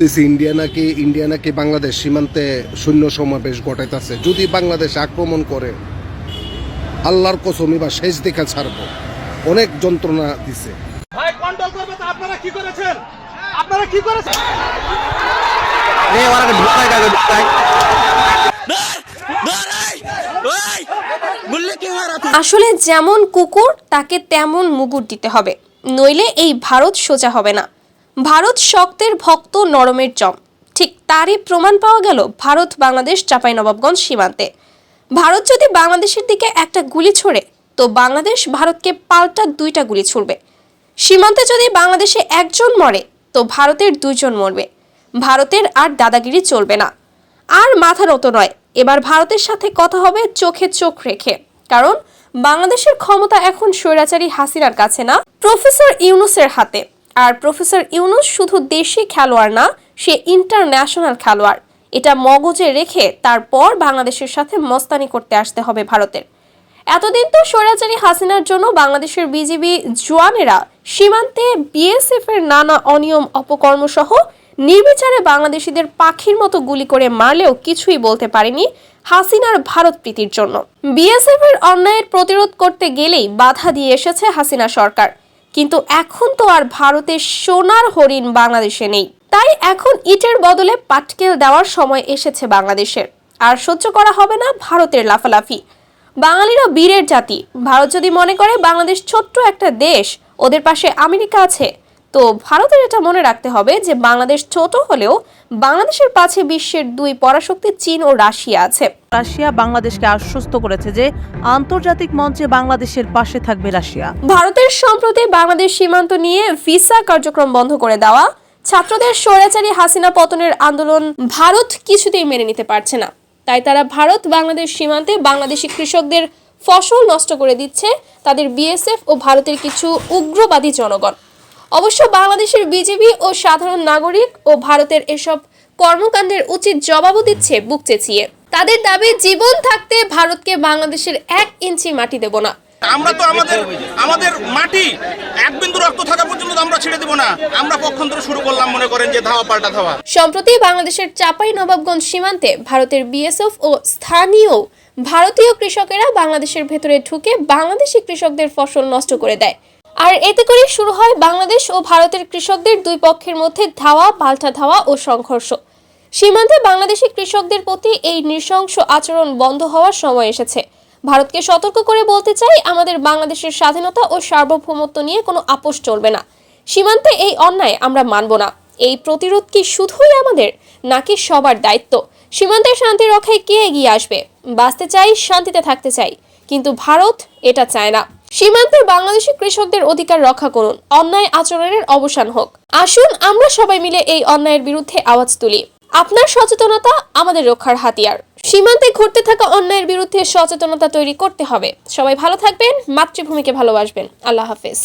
দেখতেছি ইন্ডিয়া নাকি বাংলাদেশ সীমান্তে সৈন্য সমাবেশ ঘটাইতেছে। যদি বাংলাদেশ আক্রমণ করে আল্লাহর কসমি বা শেষ দেখা ছাড়বো। অনেক যন্ত্রণা দিছে। ভাই কন্ট্রোল করবে তো আপনারা কি করেছেন? আপনারা কি করেছেন? এ ওরাকে ঢুকাই দাও ঢুকাই বললে কি মারা আসলে যেমন কুকুর তাকে তেমন মুগুর দিতে হবে। নইলে এই ভারত সোজা হবে না। ভারত শক্তের ভক্ত নরমের জম ঠিক তারই প্রমাণ পাওয়া গেল ভারত বাংলাদেশ চাঁপাইনবাবগঞ্জ সীমান্তে। ভারত যদি বাংলাদেশের দিকে একটা গুলি ছোড়ে, তো বাংলাদেশ ভারতকে পাল্টা দুইটা গুলি ছুড়বে। সীমান্তে যদি বাংলাদেশে একজন মরে, তো ভারতের দুইজন মরবে। ভারতের আর দাদাগিরি চলবে না। আর মাথা নত নয়, এবার ভারতের সাথে কথা হবে চোখে চোখ রেখে। কারণ বাংলাদেশের ক্ষমতা এখন স্বৈরাচারী হাসিনার কাছে না, প্রফেসর ইউনুসের হাতে। আর প্রফেসর ইউনুস শুধু দেশি খেলোয়াড় না, সে ইন্টারন্যাশনাল খেলোয়াড়। এটা মগজে রেখে তারপর বাংলাদেশের সাথে মস্তানি করতে আসতে হবে ভারতের। এতদিন তো স্বৈরাচারী হাসিনার জন্য বাংলাদেশের বিজিবি জওয়ানেরা সীমান্তে বিএসএফ এর নানা অনিয়ম অপকর্ম সহ নির্বিচারে বাংলাদেশিদের পাখির মতো গুলি করে মারলেও কিছুই বলতে পারেনি হাসিনার ভারত প্রীতির জন্য। বিএসএফ এর অন্যায়ের প্রতিরোধ করতে গেলেই বাধা দিয়ে এসেছে হাসিনা সরকার। কিন্তু এখন তো আর ভারতের সোনার হরিণ বাংলাদেশে নেই। তাই এখন ইটের বদলে পাটকেল দেওয়ার সময় এসেছে বাংলাদেশের। আর সহ্য করা হবে না ভারতের লাফালাফি। বাঙালিরা বীরের জাতি। ভারত যদি মনে করে বাংলাদেশ ছোট্ট একটা দেশ, ওদের পাশে আমেরিকা আছে তো ভারতের এটা মনে রাখতে হবে যে বাংলাদেশ ছোট হলেও বাংলাদেশের পাশে বিশ্বের দুই পরাশক্তি চীন ও রাশিয়া আছে। রাশিয়া বাংলাদেশকে আশ্বস্ত করেছে যে আন্তর্জাতিক মঞ্চে বাংলাদেশের পাশে থাকবে রাশিয়া। ভারতের সম্প্রতি বাংলাদেশ সীমান্ত নিয়ে ভিসা কার্যক্রম বন্ধ করে দেওয়া ছাত্রদের স্বৈরাচারী হাসিনা পতনের আন্দোলন ভারত কিছুতেই মেনে নিতে পারছে না। তাই তারা ভারত বাংলাদেশ সীমান্তে বাংলাদেশি কৃষকদের ফসল নষ্ট করে দিচ্ছে তাদের বিএসএফ ও ভারতের কিছু উগ্রবাদী জনগণ। অবশ্য বাংলাদেশের বিজেপি ও সাধারণ নাগরিক ও ভারতের এসব কর্মকাণ্ডের উচিত জবাবও দিচ্ছে বুক চেঁচিয়ে। তাদের দাবি জীবন থাকতে ভারতকে বাংলাদেশের এক ইঞ্চি মাটি দেব না। আমরা তো আমাদের আমাদের মাটি এক বিন্দু রক্ত থাকা পর্যন্ত আমরা ছেড়ে দেবো না। আমরা পক্ষান্তর শুরু করলাম মনে করেন যে ধাওয়া পাল্টা ধাওয়া। সম্প্রতি বাংলাদেশের চাপাই নবাবগঞ্জ সীমান্তে ভারতের বিএসএফ ও স্থানীয় ভারতীয় কৃষকেরা বাংলাদেশের ভেতরে ঢুকে বাংলাদেশি কৃষকদের ফসল নষ্ট করে দেয়। আর এতে করে শুরু হয় বাংলাদেশ ও ভারতের কৃষকদের দুই পক্ষের মধ্যে ধাওয়া, পাল্টা ধাওয়া ও সংঘর্ষ। সীমান্তে বাংলাদেশি কৃষকদের প্রতি এই নৃশংস আচরণ বন্ধ হওয়ার সময় এসেছে। ভারতকে সতর্ক করে বলতে চাই, আমাদের বাংলাদেশের স্বাধীনতা ও সার্বভৌমত্ব নিয়ে কোনো আপোষ চলবে না। সীমান্তে এই অন্যায় আমরা মানব না। এই প্রতিরোধ কি শুধুই আমাদের, নাকি সবার দায়িত্ব? সীমান্তের শান্তি রক্ষায় কে এগিয়ে আসবে? বাঁচতে চাই, শান্তিতে থাকতে চাই। কিন্তু ভারত এটা চায় না। সীমান্তে বাংলাদেশের কৃষকদের অধিকার রক্ষা করুন। অন্যায় আচরণের অবসান হোক। আসুন আমরা সবাই মিলে এই অন্যায়ের বিরুদ্ধে আওয়াজ তুলি। আপনার সচেতনতা আমাদের রক্ষার হাতিয়ার। সীমান্তে ঘটতে থাকা অন্যায়ের বিরুদ্ধে সচেতনতা তৈরি করতে হবে। সবাই ভালো থাকবেন, মাতৃভূমিকে ভালোবাসবেন। আল্লাহ হাফেজ।